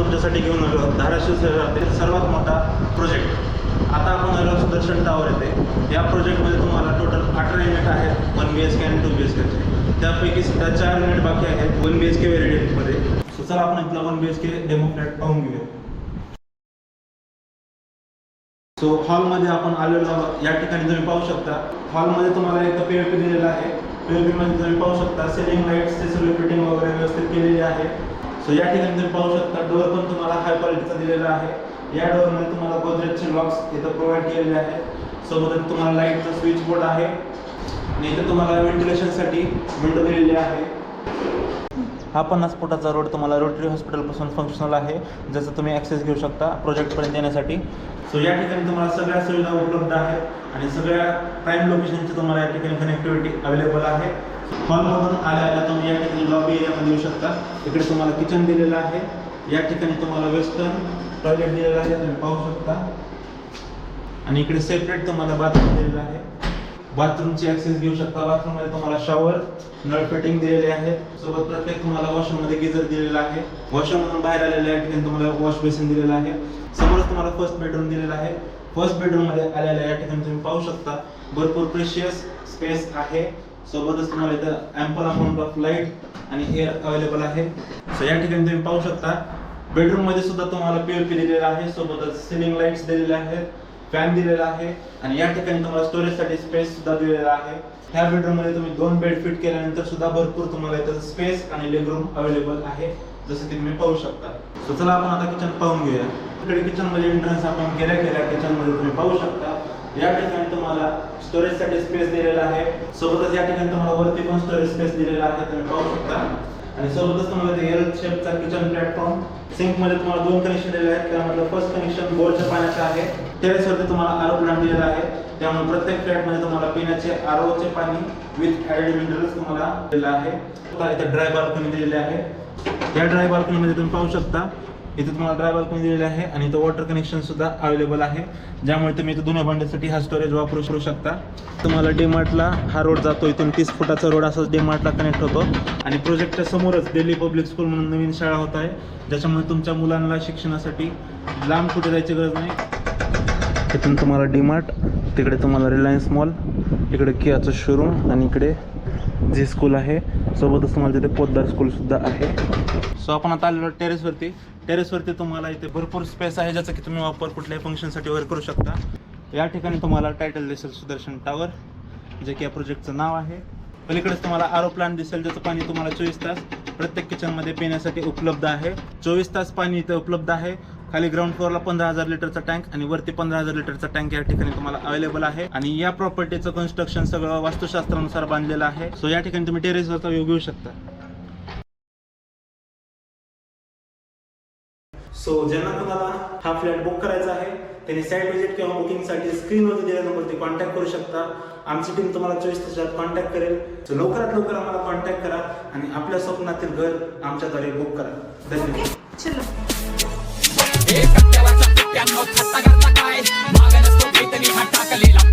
तुमच्यासाठी घेऊन आलो. धाराशिव शहरातील सर्वात मोठा प्रोजेक्ट आता आपण आलो सुदर्शन टावर येते या प्रोजेक्टमध्ये तुम्हाला टोटल अठरा युनिट आहेत वन बी एच के आणि टू बी एच केचे त्यापैकी सध्या चार युनिट बाकी आहेत वन बी एच के व्हेरियंटमध्ये सो चला आपण इथला one B H K demo flat पाहून घेऊया. सो हॉलमध्ये आपण आलेलो आहोत. या ठिकाणी तुम्ही पाहू शकता. हॉलमध्ये तुम्हाला एक पी दिलेला आहे. पी मध्ये तुम्ही पाहू शकता. सिलिंग लाईट्सचे सगळे फिटिंग वगैरे व्यवस्थित केलेली आहे. सो या ठिकाणी तुम्ही पाहू शकता डोअर पण तुम्हाला हाय क्वालिटीचा दिलेला आहे. या डोअरमध्ये तुम्हाला गोदरेजचे लॉक्स इथं प्रोव्हाइड केलेले आहेत सोबतच तुम्हाला लाईटचा स्विच बोर्ड आहे. आणि इथं तुम्हाला व्हेंटिलेशनसाठी विंडो दिलेली आहे. हा पन्नास फुटाचा रोड तुम्हाला रोटरी हॉस्पिटलपासून फंक्शनल आहे ज्याचा तुम्ही ॲक्सेस घेऊ शकता प्रोजेक्टपर्यंत येण्यासाठी. सो या ठिकाणी तुम्हाला सगळ्या सुविधा उपलब्ध आहेत आणि सगळ्या प्राईम लोकेशनची तुम्हाला या ठिकाणी कनेक्टिव्हिटी अवेलेबल आहे. हॉलमधून आल्या आल्या तुम्ही या ठिकाणी लॉबी एरियामध्ये येऊ शकता. इकडे तुम्हाला किचन दिलेलं आहे. या ठिकाणी तुम्हाला वेस्टर्न टॉयलेट दिलेलं आहे तुम्ही पाहू शकता. आणि इकडे सेपरेट तुम्हाला बाथरूम दिलेलं आहे. बाथरूमची ऍक्सेस घेऊ शकता. बाथरूममध्ये तुम्हाला शॉवर नळ फिटिंग दिलेले आहे सोबत प्रत्येक तुम्हाला वॉशरूममध्ये गिझर दिलेला आहे. वॉशरूम मधून बाहेर आलेल्या या ठिकाणी तुम्हाला वॉश बेसिन दिलेला आहे. समोरच तुम्हाला फर्स्ट बेडरूम दिलेला आहे. फर्स्ट बेडरूममध्ये आलेल्या या ठिकाणी तुम्ही पाहू शकता. भरपूर प्रेशियस स्पेस आहे. सोबतच तुम्हाला इथं अँपल अमाऊंट ऑफ लाइट आणि एअर अवेलेबल आहे. सो या ठिकाणी तुम्ही पाहू शकता. बेडरूममध्ये सुद्धा तुम्हाला पीओपी दिलेला आहे. सोबतच सिलिंग लाईट्स दिलेले आहेत. फॅन दिलेला आहे आणि या ठिकाणी तुम्हाला स्टोरेजसाठी स्पेस सुद्धा दिलेला आहे. ह्या बेडरूममध्ये तुम्ही दोन बेड फिट केल्यानंतर सुद्धा भरपूर तुम्हाला इथं स्पेस आणि लेगरूम अवेलेबल आहे जसं की तुम्ही पाहू शकता. सो चला आपण आता किचन पाहून घेऊया. इकडे किचनमध्ये एंट्रन्स आपण केल्या केल्या किचनमध्ये तुम्ही पाहू शकता. या ठिकाणी तुम्हाला स्टोरेजसाठी स्पेस दिलेला आहे. सोबतच या ठिकाणी तुम्हाला वरती पण स्टोरेज स्पेस दिलेला आहे तुम्ही पाहू शकता. आणि सोबतच तुम्हाला ते एल शेपचा किचन प्लॅटफॉर्म सिंकमध्ये तुम्हाला दोन कनेक्शन दिलेले आहेत. त्यामधलं फर्स्ट कनेक्शन बोरच्या पाण्याचं आहे. टेरेसवरती तुम्हाला आरो प्लांट दिलेला आहे. त्यामुळे प्रत्येक फ्लॅटमध्ये तुम्हाला पिण्याचे आरोचे पाणी विथ ॲडेड मिनरल्स तुम्हाला दिलेलं आहे. इथे ड्राय बाल्कनी दिलेली आहे. या ड्राय बाल्कनीमध्ये तुम्ही पाहू शकता इथे तुम्हाला ड्राय बाल्कनी दिलेली आहे आणि इथं वॉटर कनेक्शन सुद्धा अवेलेबल आहे. ज्यामुळे तुम्ही इथं दोन्ही भांड्यासाठी हा स्टोरेज वापरू करू शकता. तुम्हाला डीमार्टला हा रोड जातो. इथून तीस फुटाचा रोड असाच डीमार्टला कनेक्ट होतो. आणि प्रोजेक्टच्या समोरच दिल्ली पब्लिक स्कूल म्हणून नवीन शाळा होत आहे. ज्याच्यामुळे तुमच्या मुलांना शिक्षणासाठी लांब कुठे जायची गरज नाही. इथून तुम्हाला डीमार्ट तिकडे तुम्हाला रिलायन्स मॉल इकडे कियाचं शोरूम आणि इकडे जे स्कूल आहे. सोबतच तुम्हाला म्हणजे तिथे पोद्दार स्कूलसुद्धा आहे. सो आपण आता आलेलो टेरेसवरती टेरेसवरती तुम्हाला इथे भरपूर स्पेस आहे ज्याचा की तुम्ही वापर कुठल्याही फंक्शनसाठी वगैरे करू शकता. या ठिकाणी तुम्हाला टायटल दिसेल सुदर्शन टावर जे की या प्रोजेक्टचं नाव आहे. पलीकडेच तुम्हाला आरो प्लांट दिसेल ज्याचं पाणी तुम्हाला चोवीस तास प्रत्येक किचनमध्ये पिण्यासाठी उपलब्ध आहे. चोवीस तास पाणी इथे उपलब्ध आहे. खाली ग्राउंड फ्लोअरला पंधरा हजार लिटरचा टँक आणि वरती पंधरा हजार लिटरचा टँक या ठिकाणी तुम्हाला अवेलेबल आहे. आणि या प्रॉपर्टीचं कन्स्ट्रक्शन सगळं वास्तुशास्त्रानुसार बांधलेलं आहे. सो या ठिकाणी तुम्ही टेरेसवरचा व्ह्यू घेऊ शकता. सो ज्यांना कोणाला हा फ्लॅट बुक करायचा आहे त्यांनी साईट व्हिजिट किंवा बुकिंगसाठी स्क्रीनवरती दिलेल्या नंबरवरती कॉन्टॅक्ट करू शकता. आमची टीम तुम्हाला चोवीस तासात कॉन्टॅक्ट करेल. सो लवकरात लवकर आम्हाला कॉन्टॅक्ट करा आणि आपल्या स्वप्नातील घर आमच्याद्वारे बुक करा. धन्यवाद. चलो कट्ट्यावरचा पिट्ट्यांनो थट्टा करता काय? माग नसतो काहीतरी हा टाकलेला